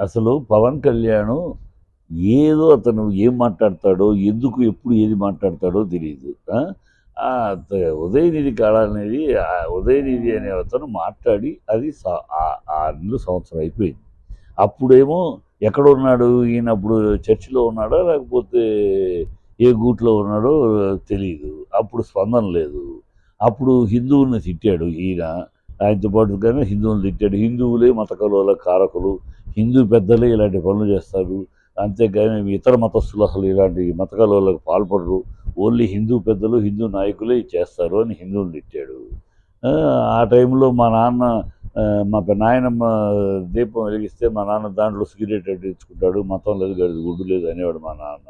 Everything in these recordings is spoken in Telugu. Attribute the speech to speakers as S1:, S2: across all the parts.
S1: అసలు పవన్ కళ్యాణ్ ఏదో అతను ఏం మాట్లాడతాడో ఎందుకు ఎప్పుడు ఏది మాట్లాడతాడో తెలియదు ఉదయనిధి కాడ అనేది ఉదయనిధి అనే అతను మాట్లాడి అది స- ఆ- ఆరు సంవత్సరం అయిపోయింది. అప్పుడేమో ఎక్కడ ఉన్నాడు ఈయన అప్పుడు చర్చిలో ఉన్నాడా లేకపోతే ఏ గూట్లో ఉన్నాడో తెలియదు అప్పుడు స్పందన లేదు. అప్పుడు హిందువుల్ని తిట్టాడు ఈయన. ఆయనతో పాటు కానీ హిందువులు తిట్టాడు. హిందువులే మత కలువల కారకులు. హిందూ పెద్దలే ఇలాంటి పనులు చేస్తారు. అంతేగాని ఇతర మతస్థులు అసలు ఇలాంటి మతకాలకు పాల్పడరు. ఓన్లీ హిందూ పెద్దలు హిందూ నాయకులే చేస్తారు అని హిందువులు తిట్టాడు. ఆ, టైంలో మా నాన్న మా నాయనమ్మ దీపం వెలిగిస్తే మా నాన్న దాంట్లో సిగరెట్ అంటించుకుంటాడు మతం లేదు గడిది గుడ్డు లేదు అనేవాడు మా నాన్న.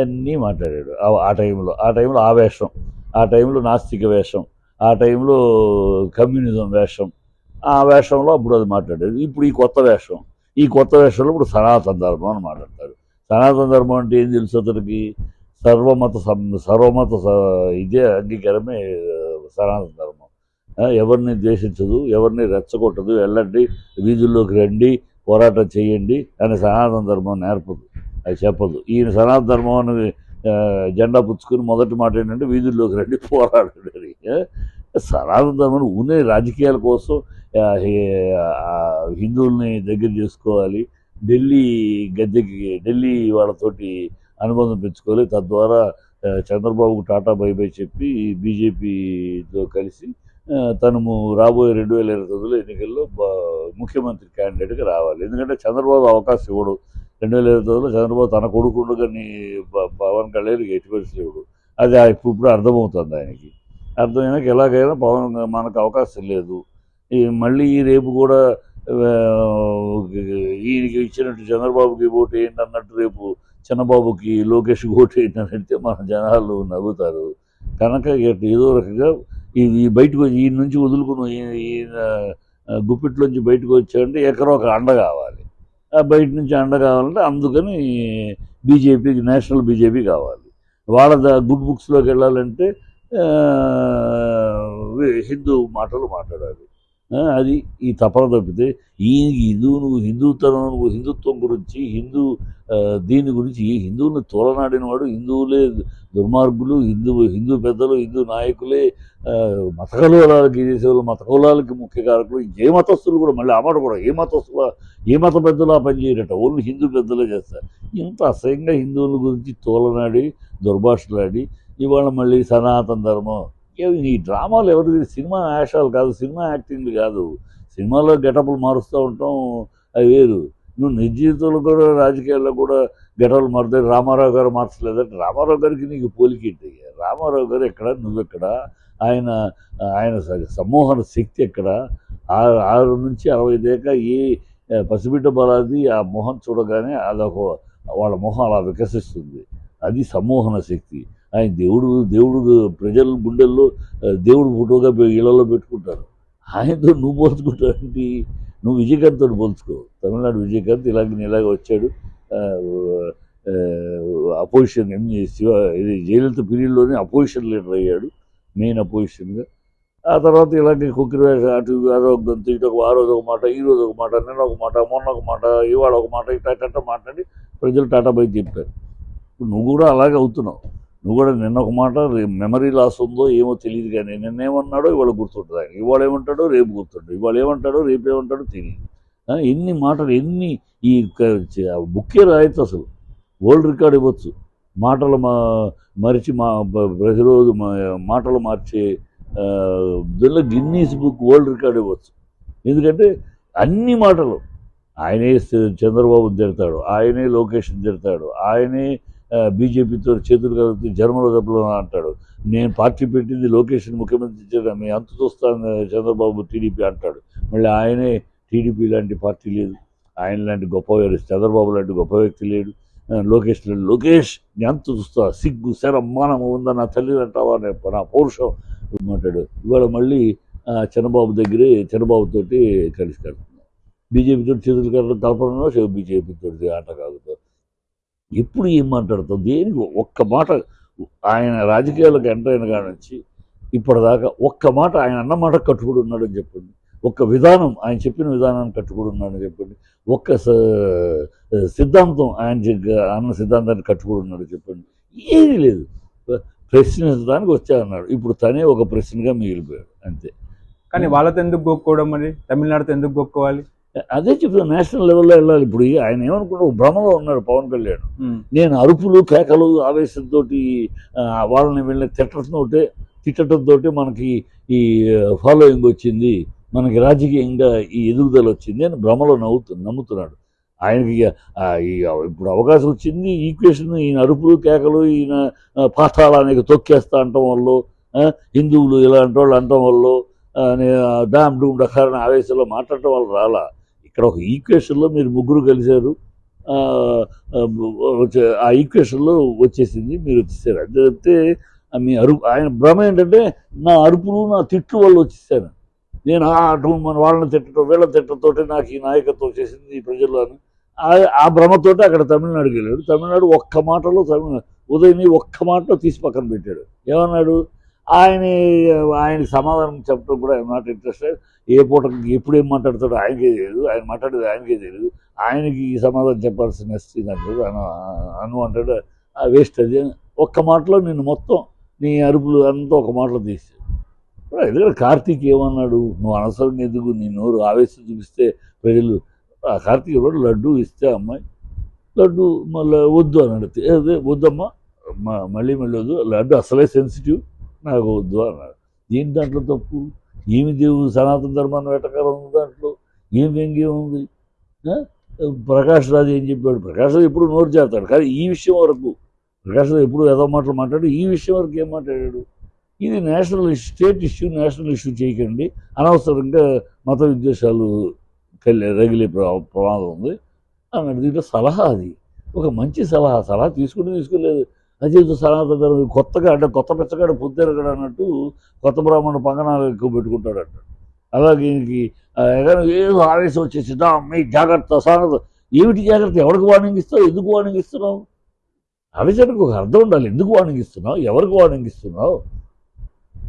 S1: అన్నీ మాట్లాడాడు. ఆ టైంలో ఆ టైంలో ఆ వేషం ఆ టైంలో నాస్తిక వేషం ఆ టైంలో కమ్యూనిజం వేషం ఆ వేషంలో అప్పుడు అది మాట్లాడేది. ఇప్పుడు ఈ కొత్త వేషం. ఈ కొత్త వేషంలో ఇప్పుడు సనాతన ధర్మం అని మాట్లాడతారు. సనాతన ధర్మం అంటే ఏం తెలుసు అతనికి? సర్వమత సర్వమత స- ఇదే అంగీకారమే సనాతన ధర్మం. ఎవరిని ద్వేషించదు ఎవరిని రెచ్చగొట్టదు వెళ్ళండి వీధుల్లోకి రండి పోరాటం చేయండి అని సనాతన ధర్మం నేర్పదు. అది చెప్పదు. ఈయన సనాతన ధర్మం అని జెండా పుచ్చుకుని మొదటి మాట ఏంటంటే వీధుల్లోకి రండి పోరాడండి అని. సనాతన ధర్మం రాజకీయాల కోసం హిందువుల్ని దగ్గర చేసుకోవాలి ఢిల్లీ గద్దెకి ఢిల్లీ వాళ్ళతోటి అనుబంధం పెంచుకోవాలి. తద్వారా చంద్రబాబుకు టాటా బై బై చెప్పి బీజేపీతో కలిసి తను రాబోయే రెండు వేల ఇరవై తొమ్మిదిలో ఎన్నికల్లో ముఖ్యమంత్రి క్యాండిడేట్గా రావాలి. ఎందుకంటే చంద్రబాబు అవకాశం ఇవ్వడు. రెండు వేల ఇరవై తొమ్మిదిలో చంద్రబాబు తన కొడుకు ఉండగాని పవన్ కళ్యాణ్ ఎటువంటి ఇవ్వడు అది ఇప్పుడు ఇప్పుడు అర్థమవుతుంది ఆయనకి. అర్థమైనా ఎలాగైనా పవన్ మనకు అవకాశం లేదు. ఈ మళ్ళీ ఈ రేపు కూడా ఈయనకి ఇచ్చినట్టు చంద్రబాబుకి ఓటు ఏంటి అన్నట్టు రేపు చిన్నబాబుకి లోకేష్కి ఓటు ఏంటి అని అడిగితే మన జనాలు నవ్వుతారు. కనుక ఏదో రకంగా ఇది బయటకు వచ్చి ఈయన నుంచి వదులుకుని ఈయన గుప్పిట్లోంచి బయటకు వచ్చాడంటే ఎక్కడో ఒక అండ కావాలి. ఆ బయట నుంచి అండ కావాలంటే అందుకని బీజేపీకి నేషనల్ బీజేపీ కావాలి. వాళ్ళ ద- గుడ్ బుక్స్లోకి వెళ్ళాలంటే హిందూ మాటలు మాట్లాడాలి అది ఈ తపన తప్పితే ఈ హిందూ నువ్వు హిందూతనం నువ్వు హిందుత్వం గురించి హిందూ దీని గురించి ఈ హిందువుని తోలనాడిన వాడు హిందువులే దుర్మార్గులు హిందూ హిందూ పెద్దలు హిందూ నాయకులే మత కులాలకి చేసేవాళ్ళు మత కులాలకి ముఖ్య కారకులు ఏ మతస్థులు కూడా మళ్ళీ ఆ కూడా ఏ మతస్థుల ఏ మత పెద్దలు ఆ ఓన్లీ హిందూ పెద్దలే చేస్తారు. ఇంత అసహ్యంగా హిందువుల గురించి తోలనాడి దుర్భాషలాడి ఇవాళ మళ్ళీ సనాతన ధర్మం. ఈ డ్రామాలు ఎవరిది? సినిమా వేషాలు కాదు సినిమా యాక్టింగ్లు కాదు. సినిమాలో గెటప్లు మారుస్తూ ఉంటాం. అవి వేరు. నువ్వు నిజ జీవితంలో కూడా రాజకీయాల్లో కూడా గెటప్లు మారుతాయి. రామారావు గారు మార్చలేదంటే రామారావు గారికి నీకు పోలికేంటి? రామారావు గారు ఎక్కడ? నువ్వెక్కడ ఆయన ఆయన సమ్మోహన శక్తి ఎక్కడ? ఆ- ఆరు నుంచి అరవై దాకా ఏ పసిబిడ్డ బలాది ఆ మొహం చూడగానే అదొక వాళ్ళ మొహం అలా వికసిస్తుంది. అది సమ్మోహన శక్తి. ఆయన దేవుడు దేవుడు ప్రజల గుండెల్లో దేవుడు ఫోటోగా ఇళ్ళలో పెట్టుకుంటారు. ఆయనతో నువ్వు పోల్చుకుంటావంటి? నువ్వు విజయకాంత్తో పోల్చుకో. తమిళనాడు విజయకాంత్ ఇలాగ ఇలాగ వచ్చాడు. అపోజిషన్ శివ ఇది జయలలిత పీరియడ్లోనే అపోజిషన్ లీడర్ అయ్యాడు మెయిన్ అపోజిషన్గా. ఆ తర్వాత ఇలాంటి కుక్కిరి అటు ఆరోగ్యంతో ఇటు ఒక ఆ రోజు ఒక మాట ఈ రోజు ఒక మాట నిన్న ఒక మాట మొన్న ఒక మాట ఇవాళ ఒక మాట ఇట్లా మాట్లాడి ప్రజలు టాటా బై చెప్పారు. నువ్వు కూడా అలాగే అవుతున్నావు. నువ్వు కూడా నిన్న ఒక మాట మెమరీ లాస్ ఉందో ఏమో తెలియదు కానీ నిన్న ఏమన్నాడో ఇవాళ గుర్తుంటుంది ఆయన. ఇవాళ ఏమంటాడో రేపు గుర్తుంటాడు ఇవాళ ఏమంటాడో రేపు ఏమంటాడో తెలియదు ఎన్ని మాటలు ఎన్ని ఈ బుక్కే రాయొచ్చు అసలు. వరల్డ్ రికార్డ్ ఇవ్వచ్చు. మాటలు మా మరిచి మా ప్రతిరోజు మా మాటలు మార్చే దీనిలో గిన్నీస్ బుక్ వరల్డ్ రికార్డ్ ఇవ్వచ్చు. ఎందుకంటే అన్ని మాటలు. ఆయనే చంద్రబాబు తిడతాడు. ఆయనే లోకేష్ తిడతాడు. ఆయనే బీజేపీతో చేతులు కలిపి జర్మలో దెబ్బలు అంటాడు. నేను పార్టీ పెట్టింది లోకేష్ని ముఖ్యమంత్రి చేయడం మీ అంత చూస్తాను చంద్రబాబు టీడీపీ అంటాడు. మళ్ళీ ఆయనే టీడీపీ లాంటి పార్టీ లేదు. ఆయన లాంటి గొప్ప వ్యక్తి చంద్రబాబు లాంటి గొప్ప వ్యక్తి లేడు. లోకేష్ లేడు. లోకేష్ నేను అంత చూస్తా. సిగ్గు శరం మానం ఉందా? నా తల్లి అంటావా? నా పౌరుషం అంటాడు ఇవాళ మళ్ళీ చంద్రబాబు దగ్గరే చంద్రబాబుతోటి కలిసి కడుతున్నాం. బీజేపీతో చేతులు కలపడం కలపడంలో బీజేపీతో ఆట కాగుతారు ఎప్పుడు ఏం మాట్లాడతాం దేనికి ఒక్క మాట ఆయన రాజకీయాలకు ఎంటర్ అయిన కాడ నుంచి ఇప్పటిదాకా ఒక్క మాట ఆయన అన్న మాట కట్టుబడి ఉన్నాడని చెప్పండి. ఒక్క విధానం ఆయన చెప్పిన విధానాన్ని కట్టుబడి ఉన్నాడని చెప్పండి. ఒక్క స- సిద్ధాంతం ఆయన అన్న సిద్ధాంతాన్ని కట్టుబడి ఉన్నాడు చెప్పండి. ఏది లేదు. ప్రశ్నించడానికి వచ్చా అన్నాడు. ఇప్పుడు తనే ఒక ప్రశ్నగా మిగిలిపోయాడు. అంతే.
S2: కానీ వాళ్ళతో ఎందుకు గొక్కోవడం మరి? తమిళనాడుతో ఎందుకు గొక్కోవాలి
S1: అదే చెప్తాను నేషనల్ లెవెల్లో వెళ్ళాలి ఇప్పుడు ఆయన ఏమనుకుంటాడు భ్రమలో ఉన్నాడు పవన్ కళ్యాణ్ నేను అరుపులు కేకలు ఆవేశంతో వాళ్ళని వీళ్ళని తిట్టడంతోటే తిట్టడంతో మనకి ఈ ఫాలోయింగ్ వచ్చింది మనకి రాజకీయంగా ఈ ఎదుగుదల వచ్చింది అని భ్రమలో నవ్వుతు నమ్ముతున్నాడు ఆయనకి ఇప్పుడు అవకాశం వచ్చింది ఈక్వేషన్ ఈయన అరుపులు కేకలు ఈయన ఆ, పాఠాలనేది తొక్కేస్తా అంటం వల్ల హిందువులు ఇలాంటి వాళ్ళు అంటం వల్ల డామ్ డూమ్ డకారని ఆవేశంలో మాట్లాడటం వల్ల రాలా ఇక్కడ ఒక ఈక్వేషన్లో మీరు ముగ్గురు కలిశారు. ఆ, ఈక్వేషన్లో వచ్చేసింది మీరు వచ్చేసారు. అంతే తప్పితే మీ అరుపు ఆయన భ్రమ ఏంటంటే నా అరుపులు నా తిట్లు వల్ల వచ్చేసాను నేను ఆ అటు మన వాళ్ళని తిట్టడం వీళ్ళ తిట్టడంతో నాకు ఈ నాయకత్వం చేసింది ఈ ప్రజల్లో అని. ఆ- భ్రమతోటి అక్కడ తమిళనాడుకి వెళ్ళాడు. తమిళనాడు ఒక్క మాటలో తమిళనాడు ఉదయని ఒక్క మాటలో తీసి పక్కన పెట్టాడు. ఏమన్నాడు? ఆయన ఆయన సమాధానం చెప్పడం కూడా ఐఎమ్ నాట్ ఇంట్రెస్టెడ్ ఏ పూట ఎప్పుడు ఏం మాట్లాడతాడో ఆయనకే తెలియదు ఆయన మాట్లాడేది ఆయనకే తెలియదు ఆయనకి ఈ సమాధానం చెప్పాల్సిన స్థితి అను అంటాడు. ఆ వేస్ట్ అది. ఒక్క మాటలో నేను మొత్తం నీ అరుపులు అంతా ఒక మాటలో తీసి ఎందుకంటే కార్తీక్ ఏమన్నాడు? నువ్వు అనవసరంగా ఎందుకు నీ నోరు ఆవేశం చూపిస్తే ప్రజలు ఆ కార్తీక్ కూడా లడ్డు ఇస్తే అమ్మాయి. లడ్డు మళ్ళీ వద్దు అన్నాడు. అదే వద్దమ్మా. మళ్ళీ మళ్ళీ వద్దు. లడ్డు అసలే సెన్సిటివ్ నాకు వద్దు అన్నాడు. ఏంటి దాంట్లో తప్పు? ఏమి దేవుడు సనాతన ధర్మాన్ని వెటకారం ఉంది దాంట్లో? ఏం వ్యంగ్యం ఉంది? ప్రకాష్ రాజు ఏం చెప్పాడు? ప్రకాష్ రాజు ఎప్పుడు నోరు చేస్తాడు కానీ ఈ విషయం వరకు ప్రకాష్ రాజు ఎప్పుడు ఏదో మాటలు మాట్లాడు ఈ విషయం వరకు ఏం మాట్లాడాడు? ఇది national issue state issue national issue చేయకండి. అనవసరంగా మత విద్వేషాలు కలి రగిలే ప్రమాదం ఉంది. అన్నాడు దీంట్లో సలహా అది. ఒక మంచి సలహా సలహా తీసుకుంటే తీసుకోలేదు అదే సనాతన కొత్తగా అంటే కొత్త పెచ్చగాడు పొద్దురగడు అన్నట్టు కొత్త బ్రాహ్మణ పంగనాలు ఎక్కువ పెట్టుకుంటాడు అలాగే ఈయనకి ఏదో ఆవేశం వచ్చేసి అమ్మాయి మీ జాగ్రత్త సనాతన ఏమిటి జాగ్రత్త? ఎవరికి వార్నింగ్ ఇస్తావు? ఎందుకు వార్నింగ్ ఇస్తున్నావు? ఆవేశానికి ఒక అర్థం ఉండాలి. ఎందుకు వార్నింగ్ ఇస్తున్నావు? ఎవరికి వార్నింగ్ ఇస్తున్నావు?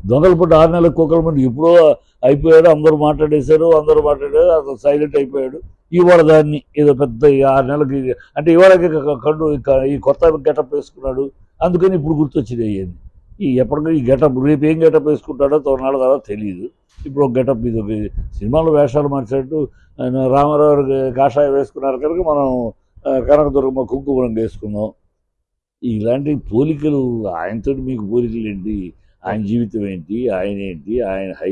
S1: దొంగల పుట్ట ఆరు నెలల కుక్కల మంది ఎప్పుడో అయిపోయాడు అందరూ మాట్లాడేశారు అందరూ మాట్లాడారు అతను సైలెంట్ అయిపోయాడు. ఇవాళ దాన్ని ఏదో పెద్ద ఆరు నెలలకి అంటే ఇవాళకి కళ్ళు ఈ కొత్త గెటప్ వేసుకున్నాడు. అందుకని ఇప్పుడు గుర్తొచ్చింది అయ్యింది. ఈ ఎప్పటికీ ఈ గెటప్ రేపు ఏం గెటప్ వేసుకుంటాడో తొన్నాళ్ళ తర్వాత తెలియదు ఇప్పుడు ఒక గెటప్ ఇది ఒక సినిమాలో వేషాలు మార్చినట్టు రామారావు కాషాయం వేసుకున్నారు కనుక మనం కనకదుర్గమ్మ కుంకుమరం వేసుకున్నాం. ఇలాంటి పోలికలు ఆయనతో మీకు పోలికలు ఏంటి? ఆయన జీవితం ఏంటి? ఆయన ఏంటి? ఆయన హై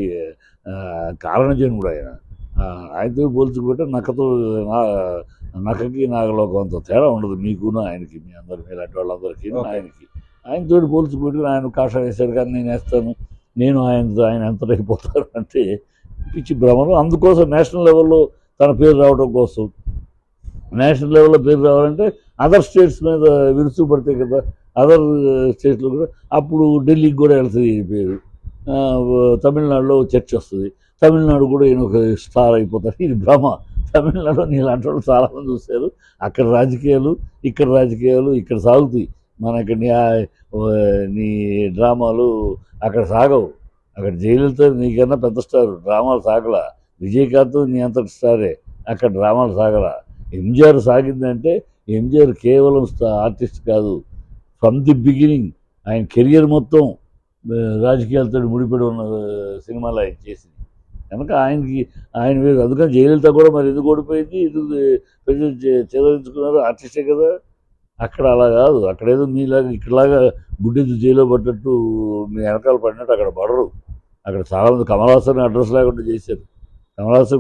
S1: ఆ, కారణజన్ముడు ఆయన. ఆయనతో పోల్చుకుంటే నక్కతో నక్కకి నాగలోకం అంత తేడా ఉండదు మీకును ఆయనకి మీ అందరు మీలాంటి వాళ్ళందరికీ. ఆయనకి. ఆయనతో పోల్చుకుంటే ఆయన కాషాయం వేశాడు కానీ నేను వేస్తాను. నేను ఆయన ఆయన ఎంత అయిపోతాను అంటే పిచ్చి భ్రమలు. అందుకోసం నేషనల్ లెవెల్లో తన పేరు రావడం కోసం. నేషనల్ లెవెల్లో పేరు రావాలంటే అదర్ స్టేట్స్ మీద విరుసు పడతాయి కదా అదర్ స్టేట్స్లో కూడా అప్పుడు ఢిల్లీకి కూడా వెళ్తుంది పేరు. తమిళనాడులో చర్చ వస్తుంది. తమిళనాడు కూడా ఈయన ఒక స్టార్ అయిపోతాడు ఇది భ్రమ. తమిళనాడు నీలాంటి వాళ్ళు చాలామంది చూశారు. అక్కడ రాజకీయాలు ఇక్కడ రాజకీయాలు ఇక్కడ సాగుతాయి. మనకి నీ నీ డ్రామాలు అక్కడ సాగవు. అక్కడ జయలలిత నీకన్నా పెద్ద స్టార్. డ్రామాలు సాగల. విజయకాంత్ నీ అంతటి స్టారే. అక్కడ డ్రామాలు సాగల. ఎంజిఆర్ సాగిందంటే ఎంజిఆర్ కేవలం ఆర్టిస్ట్ కాదు. ఫ్రమ్ ది బిగినింగ్ ఆయన కెరియర్ మొత్తం రాజకీయాలతో ముడిపడి ఉన్న సినిమాలు ఆయన చేసింది. కనుక ఆయనకి ఆయన మీద అందుకని జయలలిత కూడా మరి ఎందుకు ఓడిపోయింది? ఎందుకు ప్రజలు చేదరించుకున్నారు ఆర్టిస్టే కదా. అక్కడ అలా కాదు. అక్కడేదో మీలాగా ఇక్కడలాగా గుడ్డెద్దు జైల్లో పడ్డట్టు మీ వెనకాల పడినట్టు అక్కడ పడరు. అక్కడ చాలామంది కమలాసన్ అడ్రస్ లేకుండా చేశారు. కమలాసన్